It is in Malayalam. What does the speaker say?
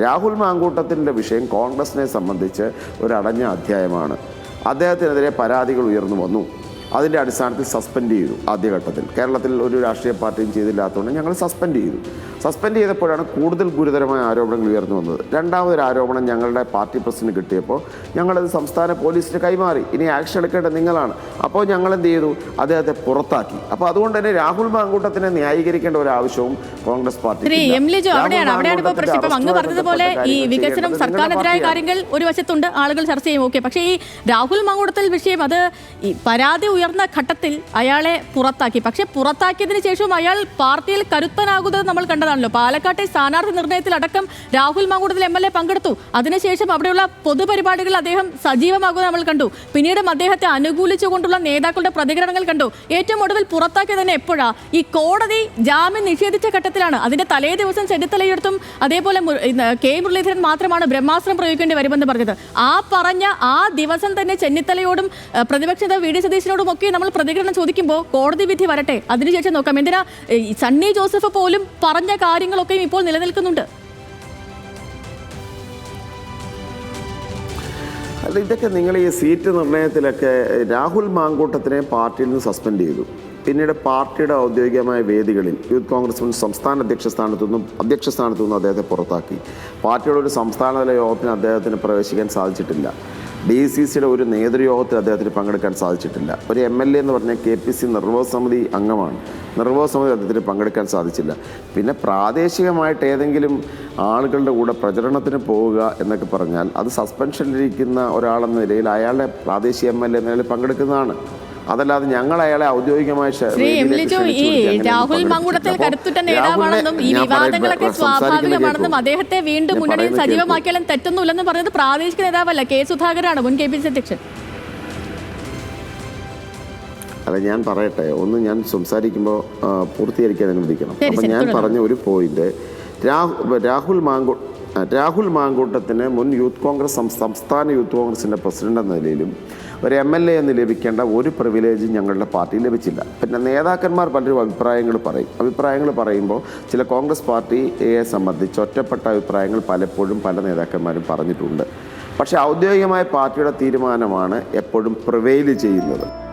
രാഹുൽ മാങ്കൂട്ടത്തിന്റെ വിഷയം കോൺഗ്രസിനെ സംബന്ധിച്ച് ഒരു അടഞ്ഞ അധ്യായമാണ്. അദ്ദേഹത്തിനെതിരെ പരാതികൾ ഉയർന്നു വന്നു. അതിന്റെ അടിസ്ഥാനത്തിൽ സസ്പെൻഡ് ചെയ്തു ആദ്യഘട്ടത്തിൽ. കേരളത്തിൽ ഒരു രാഷ്ട്രീയ പാർട്ടിയും ചെയ്തില്ലാത്തതുകൊണ്ട് ഞങ്ങൾ സസ്പെൻഡ് ചെയ്തു. സസ്പെൻഡ് ചെയ്തപ്പോഴാണ് കൂടുതൽ ഗുരുതരമായ ആരോപണങ്ങൾ ഉയർന്നു വന്നത്. രണ്ടാമതൊരു ആരോപണം ഞങ്ങളുടെ പാർട്ടി പ്രസിഡന്റ് കിട്ടിയപ്പോൾ ഞങ്ങളത് സംസ്ഥാന പോലീസിന് കൈമാറി. ഇനി ആക്ഷൻ എടുക്കേണ്ടത് നിങ്ങളാണ്. അപ്പോൾ ഞങ്ങൾ എന്ത് ചെയ്തു? അദ്ദേഹത്തെ പുറത്താക്കി. അപ്പോൾ അതുകൊണ്ട് തന്നെ രാഹുൽ മാങ്കൂട്ടത്തിനെ ന്യായീകരിക്കേണ്ട ഒരു ആവശ്യവും കോൺഗ്രസ് പാർട്ടി ശ്രീ എം ലിജു അവിടെയാണ്. അവിടെയാണ് ഇപ്പോൾ പ്രശ്നം അങ്ങ് പറഞ്ഞതുപോലെ ഈ വികസനം സർക്കാരിനെതിരായ കാര്യങ്ങൾ ഒരു വശത്തുണ്ട് ആളുകൾ ചർച്ച ചെയ്യും. ഓക്കെ. പക്ഷേ ഈ രാഹുൽ മങ്കുടത്തിൽ വിഷയം അത് ഈ പരാതി ഉയർന്ന ഘട്ടത്തിൽ അയാളെ പുറത്താക്കി. പക്ഷേ പുറത്താക്കിയതിനു ശേഷവും അയാൾ പാർട്ടിയിൽ കരുത്തനാകുന്നത് നമ്മൾ കണ്ടതാണല്ലോ പാലക്കാട്ടെ സ്ഥാനാർത്ഥി നിർണയത്തിലടക്കം Rahul Mamkootathil M L A പങ്കെടുത്തു. അതിനുശേഷം അവിടെയുള്ള പൊതുപരിപാടികൾ അദ്ദേഹം സജീവമാകുന്നത് നമ്മൾ കണ്ടു. പിന്നീടും അദ്ദേഹത്തെ അനുകൂലിച്ചുകൊണ്ടുള്ള നേതാക്കളുടെ പ്രതികരണങ്ങൾ കണ്ടു. ഏറ്റവും ഒടുവിൽ പുറത്താക്കിയത് തന്നെ എപ്പോഴാ? ഈ കോടതി ജാമ്യം നിഷേധിച്ച ഘട്ടത്തിലാണ്. അതിന്റെ തലേ ദിവസം ചെന്നിത്തലയെടുത്തും അതേപോലെ കെ. മുരളീധരൻ മാത്രമാണ് ബ്രഹ്മാസ്ത്രം പ്രയോഗിക്കേണ്ടി വരുമെന്ന് പറഞ്ഞത്. ആ പറഞ്ഞ ആ ദിവസം തന്നെ ചെന്നിത്തലയോടും പ്രതിപക്ഷ നേതാവ് വി. ഡി. സതീശനോടും ഒക്കെ നമ്മൾ പ്രതികരണം ചോദിക്കുമ്പോൾ കോടതി വിധി വരട്ടെ. അതിനുശേഷം നോക്കാം. എന്തിനാ സണ്ണി ജോസഫ് പോലും പറഞ്ഞ കാര്യങ്ങളൊക്കെയും ഇപ്പോൾ നിലനിൽക്കുന്നുണ്ട്. അല്ല ഇതൊക്കെ നിങ്ങൾ ഈ സീറ്റ് നിർണയത്തിലൊക്കെ രാഹുൽ മാങ്കൂട്ടത്തിനെ പാർട്ടിയിൽ നിന്ന് സസ്പെൻഡ് ചെയ്തു. പിന്നീട് പാർട്ടിയുടെ ഔദ്യോഗികമായ വേദികളിൽ യൂത്ത് കോൺഗ്രസ് മുൻ സംസ്ഥാന അധ്യക്ഷ സ്ഥാനത്തു നിന്നും അധ്യക്ഷ സ്ഥാനത്തു നിന്നും അദ്ദേഹത്തെ പുറത്താക്കി. പാർട്ടിയുടെ ഒരു സംസ്ഥാനതല യോഗത്തിന് അദ്ദേഹത്തിന് പ്രവേശിക്കാൻ സാധിച്ചിട്ടില്ല. ഡി സി സിയുടെ ഒരു നേതൃയോഗത്തിൽ അദ്ദേഹത്തിന് പങ്കെടുക്കാൻ സാധിച്ചിട്ടില്ല. ഒരു എം എൽ എ എന്ന് പറഞ്ഞാൽ കെ പി സി നിർവഹ സമിതി അംഗമാണ്. നിർവഹ സമിതി അദ്ദേഹത്തിന് പങ്കെടുക്കാൻ സാധിച്ചില്ല. പിന്നെ പ്രാദേശികമായിട്ട് ഏതെങ്കിലും ആളുകളുടെ കൂടെ പ്രചരണത്തിന് പോവുക എന്നൊക്കെ പറഞ്ഞാൽ അത് സസ്പെൻഷനിലിരിക്കുന്ന ഒരാളെന്ന നിലയിൽ അയാളുടെ പ്രാദേശിക എം എൽ എ എന്ന നിലയിൽ പങ്കെടുക്കുന്നതാണ്. അതല്ലാതെ ഞങ്ങൾ അയാളെ ഔദ്യോഗികമായി ഈ രാഹുൽ. മങ്കുടത്തിൽ കരുത്തുറ്റ നേതാവാണെന്നും ഈ വിവാദങ്ങളൊക്കെ സ്വാഭാവികമാണെന്നും അദ്ദേഹത്തെ വീണ്ടും മുന്നണിയിൽ. സജീവമാക്കിയാലും തെറ്റൊന്നുമില്ലെന്ന് പറഞ്ഞത് പ്രാദേശിക നേതാവല്ല കെ സുധാകരാണ് മുൻ കെ പി സി അധ്യക്ഷൻ. അല്ല ഞാൻ പറയട്ടെ. ഒന്ന് ഞാൻ സംസാരിക്കുമ്പോൾ പൂർത്തീകരിക്കാൻ അനുവദിക്കണം. അപ്പം ഞാൻ പറഞ്ഞ ഒരു പോയിന്റ് രാഹു രാഹുൽ മാങ്കു ആ, രാഹുൽ മാങ്കൂട്ടത്തിന് മുൻ യൂത്ത് കോൺഗ്രസ് സംസ്ഥാന യൂത്ത് കോൺഗ്രസിന്റെ പ്രസിഡന്റ് എന്ന നിലയിലും ഒരു എം എൽ എ എന്ന് ലഭിക്കേണ്ട ഒരു പ്രിവിലേജും ഞങ്ങളുടെ പാർട്ടി ലഭിച്ചില്ല. പിന്നെ നേതാക്കന്മാർ പലരും അഭിപ്രായങ്ങൾ പറയും. അഭിപ്രായങ്ങൾ പറയുമ്പോൾ ചില കോൺഗ്രസ് പാർട്ടിയെ സംബന്ധിച്ച് ഒറ്റപ്പെട്ട അഭിപ്രായങ്ങൾ പലപ്പോഴും പല നേതാക്കന്മാരും പറഞ്ഞിട്ടുണ്ട്. പക്ഷേ ഔദ്യോഗികമായ പാർട്ടിയുടെ തീരുമാനമാണ് എപ്പോഴും പ്രിവെയിൽ ചെയ്യുന്നത്.